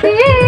Sim.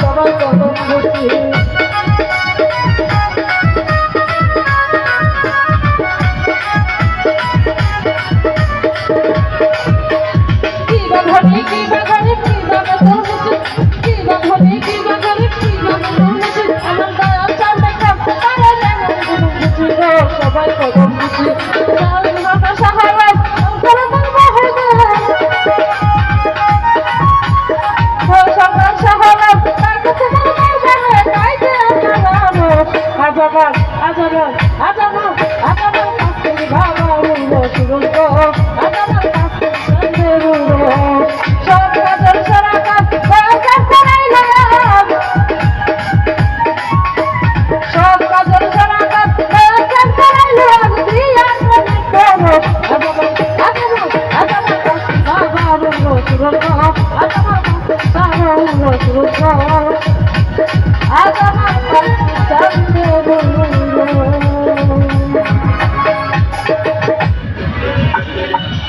সবাই কদম আজাবার আজাবার আজাবার আজাবার কাস্তুরি বাবা উড়ো সুরঙ্গ আজাবার কাস্তুরি চন্দ্রের উড়ো সব কাজল সারা কাজ কাজ করাইলাম সব কাজল সারা কাজ কাজ করাইলাম দিয়ার মনে করো আজাবার আজাবার আজাবার কাস্তুরি বাবা উড়ো সুরঙ্গ আজাবার কাস্তুরি বাবা উড়ো সুরঙ্গ হ্যাঁ, আজ আমার